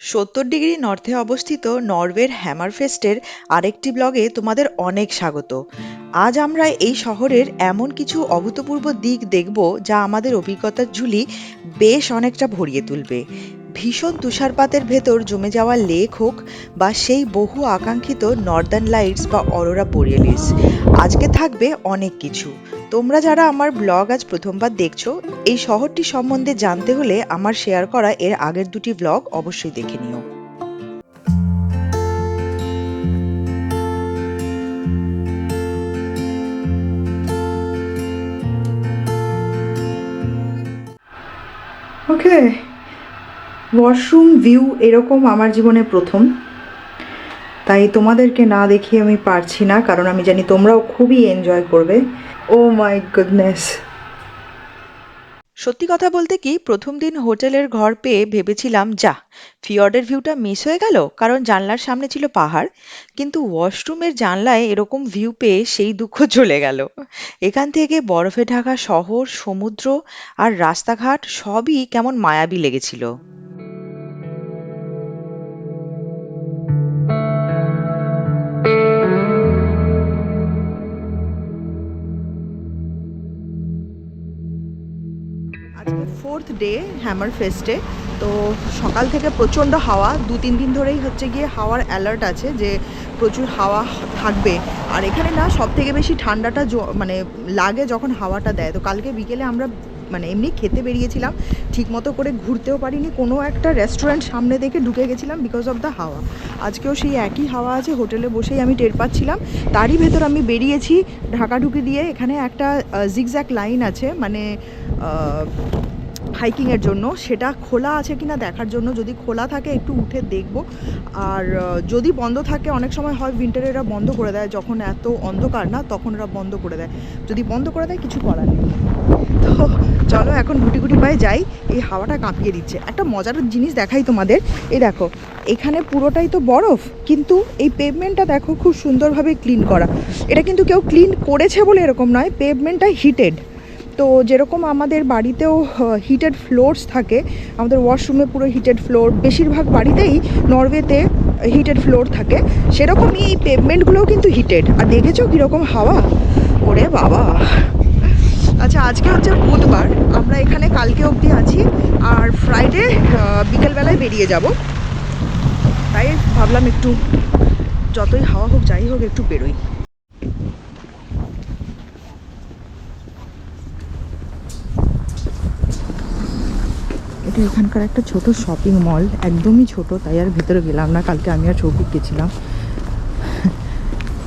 সত্তর ডিগ্রি নর্থে অবস্থিত নরওয়ের হ্যামারফেস্টের আরেকটি ব্লগে তোমাদের অনেক স্বাগত। আজ আমরা এই শহরের এমন কিছু অভূতপূর্ব দিক দেখব যা আমাদের অভিজ্ঞতার ঝুলি বেশ অনেকটা ভরিয়ে তুলবে। ভীষণ তুষারপাতের ভেতর জমে যাওয়া লেক হোক বা সেই বহু আকাঙ্ক্ষিত নর্দার্ন লাইটস বা অরোরা বোরিয়ালিস আজকে থাকবে অনেক কিছু। তোমরা যারা আমার ব্লগ আজ প্রথমবার দেখছ, এই শহরটি সম্বন্ধে জানতে হলে আমার শেয়ার করা এর আগের দুটি ব্লগ অবশ্যই দেখে নিও। ওকে ওয়াশরুম ভিউ এরকম আমার জীবনে প্রথম। তাই তোমাদেরকে না দেখিয়ে আমি পারছি না, কারণ আমি জানি তোমরাও খুবই এনজয় করবে। ও মাই গুডনেস সত্যি কথা বলতে কি, প্রথম দিন হোটেলের ঘর পেয়ে ভেবেছিলাম, যা ফিয়র্ডের ভিউটা মিস হয়ে গেল, কারণ জানলার সামনে ছিল পাহাড়। কিন্তু ওয়াশরুমের জানলায় এরকম ভিউ পেয়ে সেই দুঃখ চলে গেল। এখান থেকে বরফে ঢাকা শহর, সমুদ্র আর রাস্তাঘাট সবই কেমন মায়াবী লেগেছিল। হ্যামার ফেস্টে। তো সকাল থেকে প্রচণ্ড হাওয়া, দু তিন দিন ধরেই হচ্ছে গিয়ে হাওয়ার অ্যালার্ট আছে যে প্রচুর হাওয়া থাকবে। আর এখানে না সব থেকে বেশি ঠান্ডাটা মানে লাগে যখন হাওয়াটা দেয়। তো কালকে বিকেলে আমরা মানে এমনি খেতে বেরিয়েছিলাম ঠিক মতো করে ঘুরতেও পারিনি, কোনো একটা রেস্টুরেন্ট সামনে দেখে ঢুকে গেছিলাম বিকজ অফ দ্য হাওয়া। আজকেও সেই একই হাওয়া আছে হোটেলে বসেই আমি টের পাচ্ছিলাম। তারই ভেতর আমি বেরিয়েছি ঢাকাঢুকি দিয়ে এখানে একটা জিগজ্যাক লাইন আছে মানে হাইকিংয়ের জন্য, সেটা খোলা আছে কি না দেখার জন্য, যদি খোলা থাকে একটু উঠে দেখব। আর যদি বন্ধ থাকে, অনেক সময় হয় উইন্টারে এরা বন্ধ করে দেয়, যখন এত অন্ধকার না, তখন এরা বন্ধ করে দেয়। যদি বন্ধ করে দেয়, কিছু করার নেই। তো, চলো এখন গুটি গুটি পায়ে যাই, এই হাওয়াটা কাঁপিয়ে দিচ্ছে। একটা মজার জিনিস দেখাই তোমাদের। এই দেখো, এখানে পুরোটাই তো বরফ, কিন্তু এই পেভমেন্টটা দেখো খুব সুন্দরভাবে ক্লিন করা। এটা কিন্তু কেউ ক্লিন করেছে বলে এরকম নয় পেভমেন্টটা হিটেড তো যেরকম আমাদের বাড়িতেও হিটেড ফ্লোরস থাকে, আমাদের ওয়াশরুমে পুরো হিটেড ফ্লোর বেশিরভাগ বাড়িতেই নরওয়েতে হিটেড ফ্লোর থাকে, সেরকমই এই পেভমেন্টগুলোও কিন্তু হিটেড আর দেখেছ কীরকম হাওয়া? ওরে বাবা। আচ্ছা আজকে হচ্ছে বুধবার, আমরা এখানে কালকে অবধি আছি, আর ফ্রাইডে বিকেলবেলায় বেরিয়ে যাব। তাই ভাবলাম একটু, যতই হাওয়া হোক, যাই হোক, একটু বেরোই। এটা এখানকার একটা ছোট শপিং মল একদমই ছোট, তাই আর ভেতরে গেলাম না। কালকে আমি আর চৌকিক গেছিলাম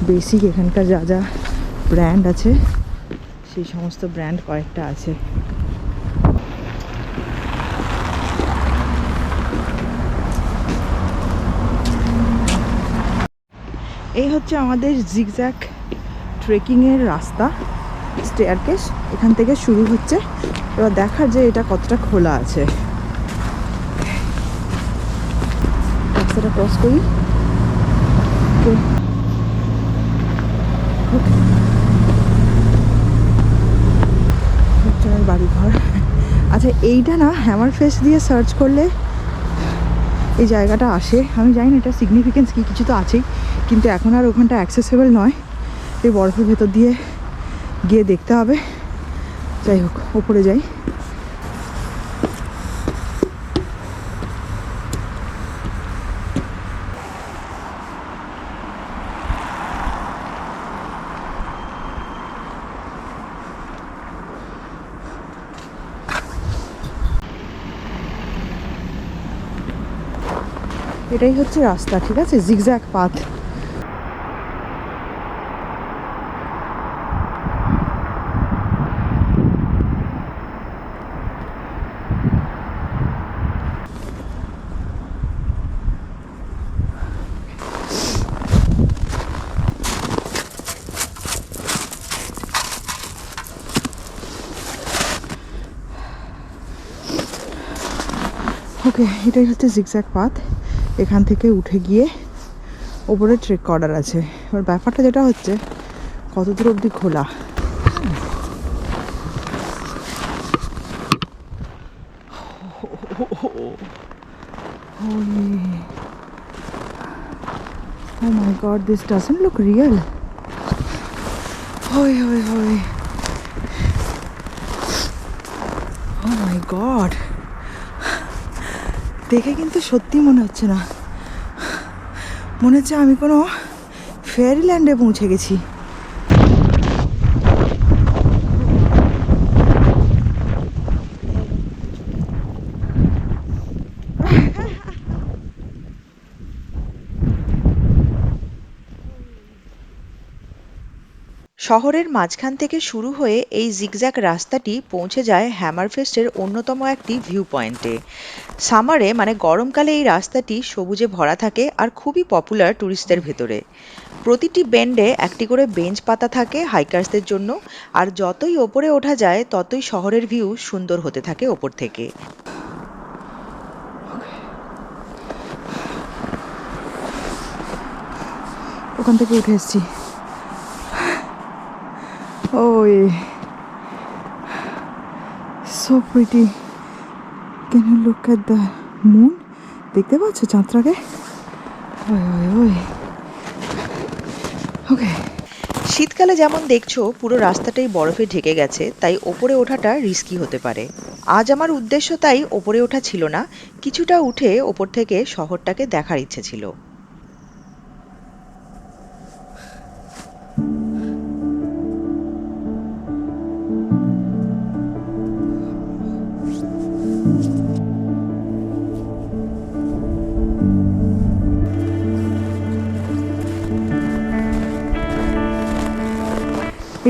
বেসিক এখানকার যা যা ব্র্যান্ড আছে, সেই সমস্ত ব্র্যান্ড কয়েকটা আছে। এই হচ্ছে আমাদের জিগজ্যাক ট্রেকিংয়ের রাস্তা স্টেয়ারকেস এখান থেকে শুরু হচ্ছে। এবার দেখার যে এটা কতটা খোলা আছে। রাস্তাটা ক্রস করি। Okay. Okay. বাড়ি ঘর আচ্ছা এইটা না হ্যামার ফেস দিয়ে সার্চ করলে এই জায়গাটা আসে। আমি জানি না এটা সিগনিফিকেন্স কি, কিছু তো আছেই। কিন্তু এখন আর ওখানটা অ্যাক্সেসেবল নয়। এই বরফের ভেতর দিয়ে গিয়ে দেখতে হবে। যাই হোক, ওপরে যাই। এটাই হচ্ছে রাস্তা ঠিক আছে? জিগজ্যাক পাথ ওকে এটাই হচ্ছে জিগজ্যাক পাথ এখান থেকে উঠে গিয়ে ওপরে ট্রেক করার আছে। এবার ব্যাপারটা যেটা হচ্ছে, কত দূর অব্দি খোলা? God this doesn't look real হই হই হই ও গড দেখে কিন্তু সত্যি মনে হচ্ছে না। মনে হচ্ছে আমি কোনো ফেয়ারিল্যান্ডে পৌঁছে গেছি। শহরের মাঝখান থেকে শুরু হয়ে এই জিগজ্যাগ রাস্তাটি পৌঁছে যায় হ্যামারফেস্টের অন্যতম একটি ভিউ পয়েন্টে সামারে মানে গরমকালে এই রাস্তাটি সবুজে ভরা থাকে আর খুবই পপুলার ট্যুরিস্টদের ভেতরে। প্রতিটি বেন্ডে একটি করে বেঞ্চ পাতা থাকে হাইকার্সদের জন্য, আর যতই ওপরে ওঠা যায়, ততই শহরের ভিউ সুন্দর হতে থাকে ওপর থেকে। ওখান থেকে উঠে এসেছি। ওই so pretty can you look at the moon দেখতে পাচ্ছ চাঁদটাকে? ওই ওই ওই। ওকে শীতকালে যেমন দেখছ, পুরো রাস্তাটাই বরফে ঢেকে গেছে, তাই ওপরে ওঠাটা রিস্কি হতে পারে। আজ আমার উদ্দেশ্য তাই ওপরে ওঠা ছিল না, কিছুটা উঠে ওপর থেকে শহরটাকে দেখার ইচ্ছে ছিল।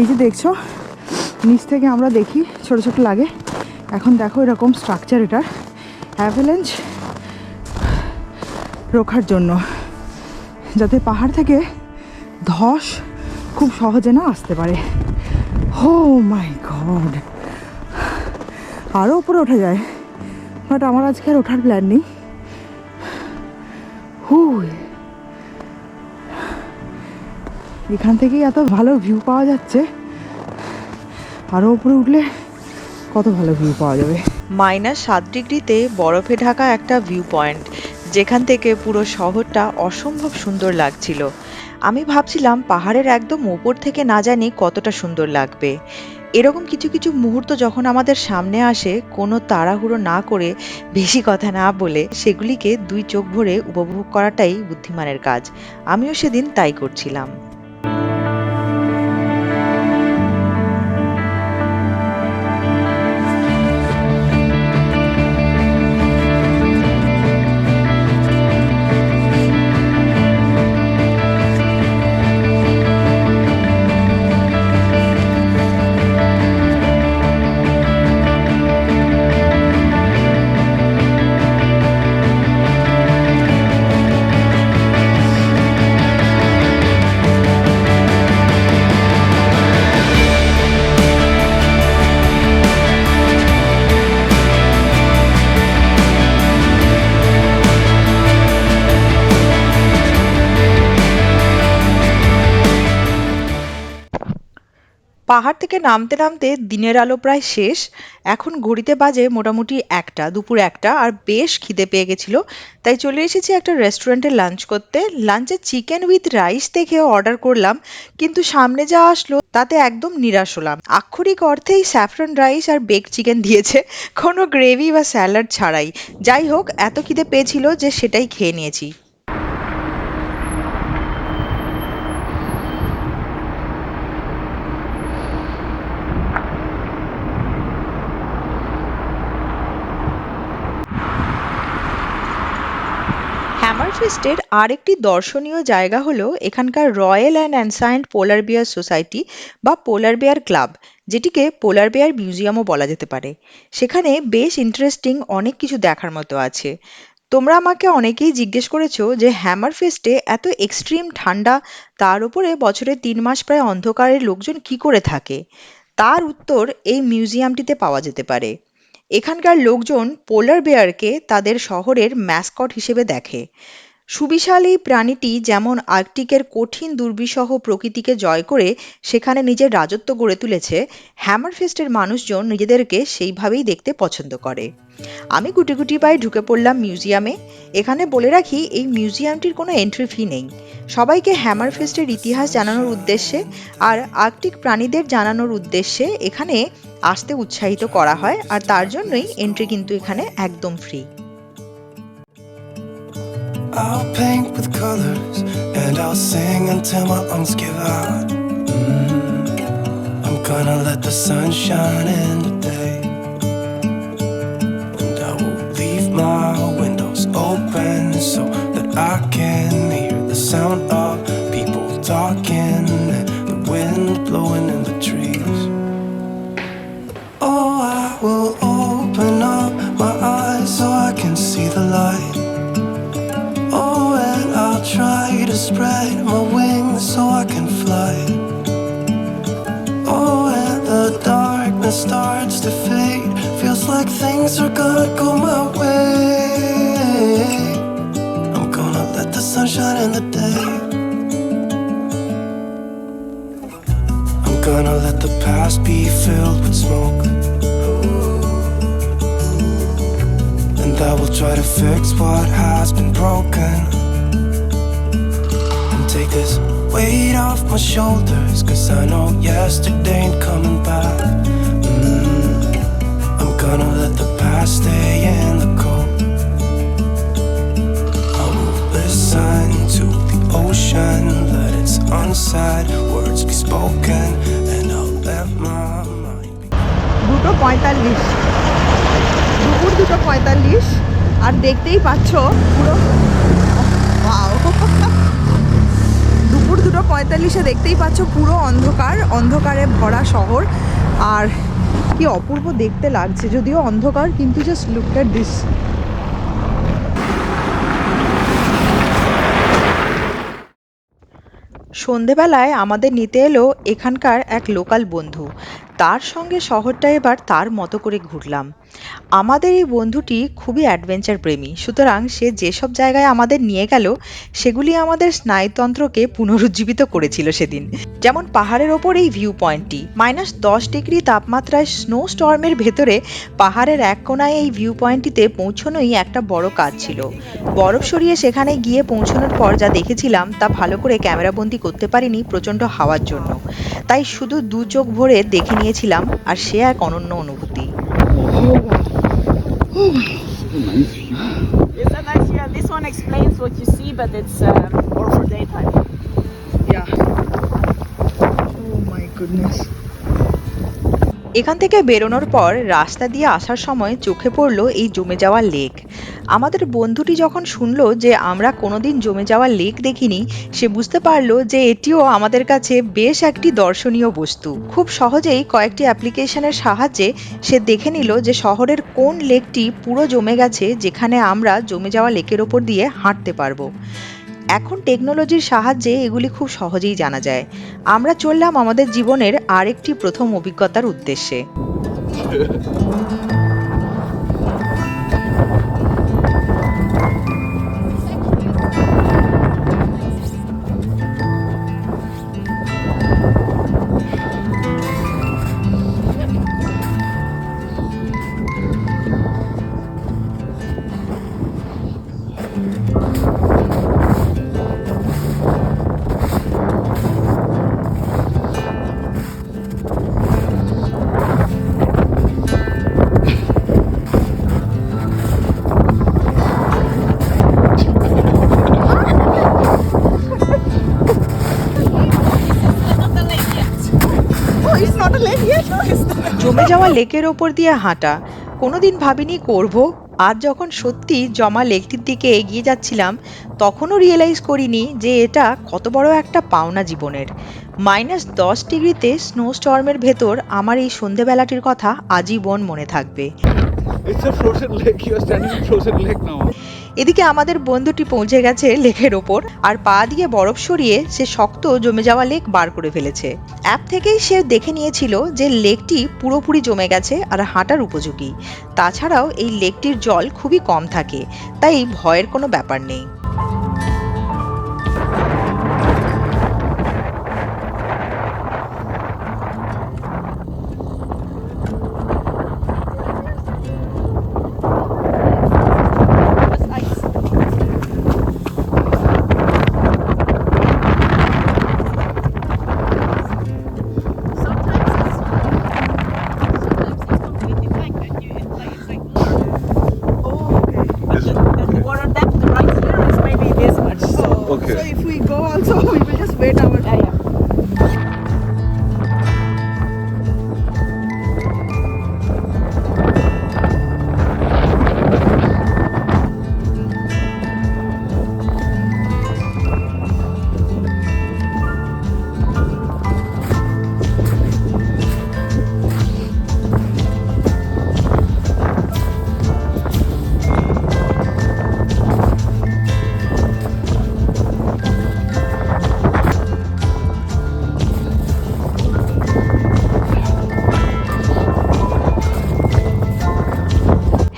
এই যে দেখছ, নিচ থেকে আমরা দেখি, ছোট ছোট লাগে। এখন দেখো এরকম স্ট্রাকচার এটার অ্যাভেলেঞ্জ রোখার জন্য। যাতে পাহাড় থেকে ধস খুব সহজে না আসতে পারে। হো মাই গড আরও উপরে ওঠা যায়। বাট আমার আজকে আর ওঠার প্ল্যান নেই। হু এখান থেকেই এত ভালো ভিউ পাওয়া যাচ্ছে। আরও উপরে উঠলে কত ভালো ভিউ পাওয়া যাবে। মাইনাস সাত ডিগ্রিতে বরফে ঢাকা একটা ভিউ পয়েন্ট যেখান থেকে পুরো শহরটা অসম্ভব সুন্দর লাগছিল। আমি ভাবছিলাম পাহাড়ের একদম ওপর থেকে না জানি কতটা সুন্দর লাগবে। এরকম কিছু কিছু মুহূর্ত যখন আমাদের সামনে আসে, কোনো তাড়াহুড়ো না করে বেশি কথা না বলে সেগুলিকে দুই চোখ ভরে উপভোগ করাটাই বুদ্ধিমানের কাজ। আমিও সেদিন তাই করছিলাম। পাহাড় থেকে নামতে নামতে দিনের আলো প্রায় শেষ। এখন ঘড়িতে বাজে মোটামুটি একটা, দুপুর একটা, আর বেশ খিদে পেয়ে গেছিল। তাই চলে এসেছি একটা রেস্টুরেন্টে লাঞ্চ করতে। লাঞ্চে চিকেন উইথ রাইস দেখে অর্ডার করলাম, কিন্তু সামনে যা আসলো তাতে একদম নিরাশ হলাম। আক্ষরিক অর্থেই স্যাফরন রাইস আর বেক চিকেন দিয়েছে, কোনো গ্রেভি বা স্যালাড ছাড়াই। যাই হোক, এত খিদে পেয়েছিল যে সেটাই খেয়ে নিয়েছি। হ্যামারফেস্টের আরেকটি দর্শনীয় জায়গা হলো এখানকার royal and ancient polar bear society বা পোলার বেয়ার ক্লাব, যেটিকে পোলার বেয়ার মিউজিয়ামও বলা যেতে পারে। সেখানে বেশ ইন্টারেস্টিং অনেক কিছু দেখার মতো আছে। তোমরা আমাকে অনেকেই জিজ্ঞেস করেছ যে হ্যামার ফেস্টে এত এক্সট্রিম ঠান্ডা, তার উপরে বছরে তিন মাস প্রায় অন্ধকারের লোকজন কি করে থাকে? তার উত্তর এই মিউজিয়ামটিতে পাওয়া যেতে পারে। এখানকার লোকজন পোলার বেয়ারকে তাদের শহরের ম্যাসকট হিসেবে দেখে। সুবিশাল এই প্রাণীটি যেমন আর্কটিকের কঠিন দুর্বিষহ প্রকৃতিকে জয় করে সেখানে নিজের রাজত্ব গড়ে তুলেছে, হ্যামারফেস্টের মানুষজন নিজেদেরকে সেইভাবেই দেখতে পছন্দ করে। আমি গুটি গুটি পায়ে ঢুকে পড়লাম মিউজিয়ামে। এখানে বলে রাখি, এই মিউজিয়ামটির কোনো এন্ট্রি ফি নেই। সবাইকে হ্যামারফেস্টের ইতিহাস জানানোর উদ্দেশ্যে আর আর্কটিক প্রাণীদের জানানোর উদ্দেশ্যে এখানে আসতে উৎসাহিত করা হয় আর তার জন্যই এন্ট্রি কিন্তু এখানে একদম free I'll paint with colors and I'll sing until my lungs give out. Mm. I'm gonna let the sun shine in today. And I will leave my windows open so that I can gonna let the past be filled with smoke. And I will try to fix what has been broken. And take this weight off my shoulders. Cause I know yesterday ain't coming back. Mm. I'm gonna let the past stay in the cold. I will listen to the ocean. Let its unsaid words be spoken. দুটো পঁয়তাল্লিশ। দুপুর দুটো পঁয়তাল্লিশ আর দেখতেই পাচ্ছ পুরো দুপুর দুটো পঁয়তাল্লিশে দেখতেই পাচ্ছ পুরো অন্ধকার, অন্ধকারে ভরা শহর। আর কি অপূর্ব দেখতে লাগছে, যদিও অন্ধকার, কিন্তু জাস্ট লুক অ্যাট দিস সন্ধেবেলায় আমাদের নিতে এলো এখানকার এক লোকাল বন্ধু। তার সঙ্গে শহরটা এবার তার মতো করে ঘুরলাম। আমাদের এই বন্ধুটি খুবই অ্যাডভেঞ্চার প্রেমী। সুতরাং সে যেসব জায়গায় আমাদের নিয়ে গেল, সেগুলি আমাদের স্নায়ুতন্ত্রকে পুনরুজ্জীবিত করেছিল সেদিন। যেমন পাহাড়ের ওপর এই ভিউ পয়েন্টটি মাইনাস দশ ডিগ্রি তাপমাত্রায় স্নো স্টর্মের ভেতরে পাহাড়ের এক কোনায় এই ভিউ পয়েন্টটিতে পৌঁছনোই একটা বড় কাজ ছিল। বরফ সরিয়ে সেখানে গিয়ে পৌঁছানোর পর যা দেখেছিলাম, তা ভালো করে ক্যামেরাবন্দি করতে পারিনি প্রচণ্ড হাওয়ার জন্য। তাই শুধু দু চোখ ভরে দেখে নিয়েছিলাম, আর সে এক অনন্য অনুভূতি। It's a nice, yeah. This one explains what you see, but it's um, more for daytime. Yeah. Oh my goodness. এখান থেকে বেরোনোর পর রাস্তা দিয়ে আসার সময় চোখে পড়ল এই জমে যাওয়া লেক। আমাদের বন্ধুটি যখন শুনলো যে আমরা কোনোদিন জমে যাওয়া লেক দেখিনি, সে বুঝতে পারল যে এটিও আমাদের কাছে বেশ একটি দর্শনীয় বস্তু। খুব সহজেই কয়েকটি অ্যাপ্লিকেশনের সাহায্যে সে দেখে নিল যে শহরের কোন লেকটি পুরো জমে গেছে, যেখানে আমরা জমে যাওয়া লেকের ওপর দিয়ে হাঁটতে পারব। এখন টেকনোলজির সাহায্যে এগুলি খুব সহজেই জানা যায়। আমরা চললাম আমাদের জীবনের আরেকটি প্রথম অভিজ্ঞতার উদ্দেশ্যে। লেকের ওপর দিয়ে হাঁটা কোনোদিন ভাবিনি করব আজ যখন সত্যি জমা লেকটির দিকে এগিয়ে যাচ্ছিলাম, তখনও রিয়েলাইজ করিনি যে এটা কত বড় একটা পাওনা জীবনের মাইনাস দশ ডিগ্রিতে স্নো স্টর্মের ভেতর আমার এই সন্ধেবেলাটির কথা আজীবন মনে থাকবে It's a frozen lake. You are standing in frozen lake now. এদিকে আমাদের বন্ধুটি পৌঁছে গেছে লেকের ওপর, আর পা দিয়ে বরফ সরিয়ে সে শক্ত জমে যাওয়া লেক বার করে ফেলেছে। অ্যাপ থেকেই সে দেখে নিয়েছিল যে লেকটি পুরোপুরি জমে গেছে আর হাঁটার উপযোগী। তাছাড়াও এই লেকটির জল খুবই কম থাকে, তাই ভয়ের কোনো ব্যাপার নেই।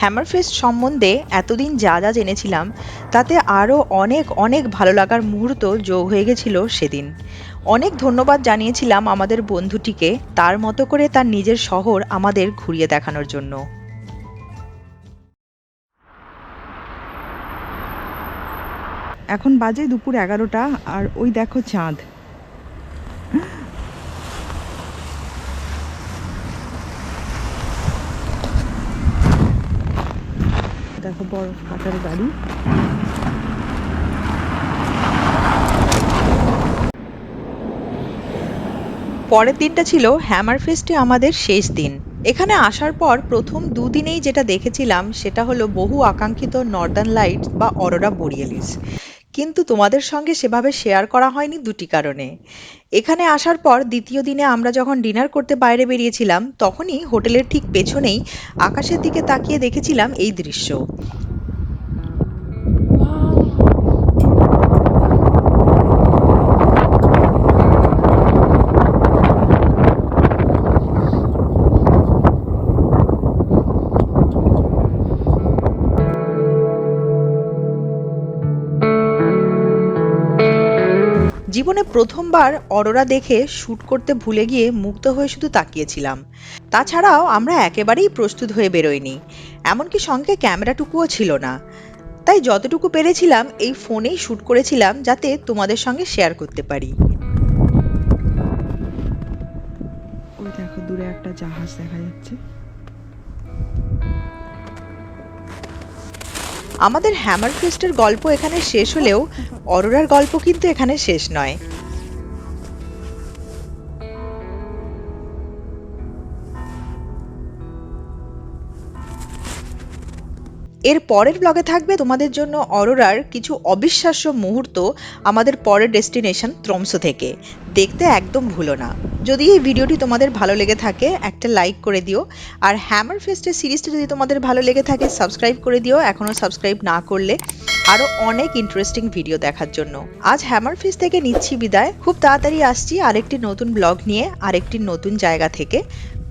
হ্যামারফেস্ট সম্বন্ধে এতদিন যা যা জেনেছিলাম, তাতে আরও অনেক অনেক ভালো লাগার মুহূর্ত যোগ হয়ে গেছিল সেদিন। অনেক ধন্যবাদ জানিয়েছিলাম আমাদের বন্ধুটিকে, তার মতো করে তার নিজের শহর আমাদের ঘুরিয়ে দেখানোর জন্য। এখন বাজে দুপুর এগারোটা, আর ওই দেখো চাঁদ। বরফ কাটার গাড়ি। পরের দিনটা ছিল হ্যামার ফেস্টে আমাদের শেষ দিন। এখানে আসার পর প্রথম দুদিনেই যেটা দেখেছিলাম সেটা হলো বহু আকাঙ্ক্ষিত নর্দার্ন লাইটস বা অরোরা বোরিয়ালিস কিন্তু তোমাদের সঙ্গে সেভাবে শেয়ার করা হয়নি দুটি কারণে। এখানে আসার পর দ্বিতীয় দিনে আমরা যখন ডিনার করতে বাইরে বেরিয়েছিলাম, তখনই হোটেলের ঠিক পেছনেই আকাশের দিকে তাকিয়ে দেখেছিলাম এই দৃশ্য। জীবনে প্রথমবার অরোরা দেখে শ্যুট করতে ভুলে গিয়ে মুগ্ধ হয়ে শুধু তাকিয়েছিলাম। তাছাড়াও আমরা একেবারেই প্রস্তুত হয়ে বেরোইনি। এমনকি সঙ্গে ক্যামেরাটুকুও ছিল না। তাই যতটুকু পেরেছিলাম, এই ফোনেই শ্যুট করেছিলাম যাতে তোমাদের সঙ্গে শেয়ার করতে পারি। ওই দেখো, দূরে একটা জাহাজ দেখা যাচ্ছে। আমাদের হ্যামার ফিস্টের গল্প এখানে শেষ হলেও অরোরার গল্প কিন্তু এখানে শেষ নয়। এর পরের ব্লগে থাকবে তোমাদের জন্য অরোরার কিছু অবিশ্বাস্য মুহূর্ত আমাদের পরের ডেস্টিনেশন ত্রমসো থেকে। দেখতে একদম ভুলো না। যদি এই ভিডিওটি তোমাদের ভালো লেগে থাকে, একটা লাইক করে দিও। আর হ্যামার ফেস্টের সিরিজটা যদি তোমাদের ভালো লেগে থাকে সাবস্ক্রাইব করে দিও এখনও সাবস্ক্রাইব না করলে। আরও অনেক ইন্টারেস্টিং ভিডিও দেখার জন্য। আজ হ্যামার ফেস্ট থেকে নিচ্ছি বিদায়। খুব তাড়াতাড়ি আসছি আরেকটি নতুন ব্লগ নিয়ে, আরেকটি নতুন জায়গা থেকে।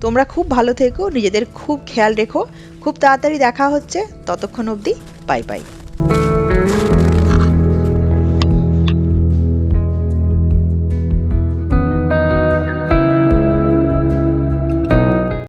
তোমরা খুব ভালো থেকো, নিজেদের খুব খেয়াল রেখো। খুব তাড়াতাড়ি দেখা হচ্ছে। ততক্ষণ অবধি বাই বাই।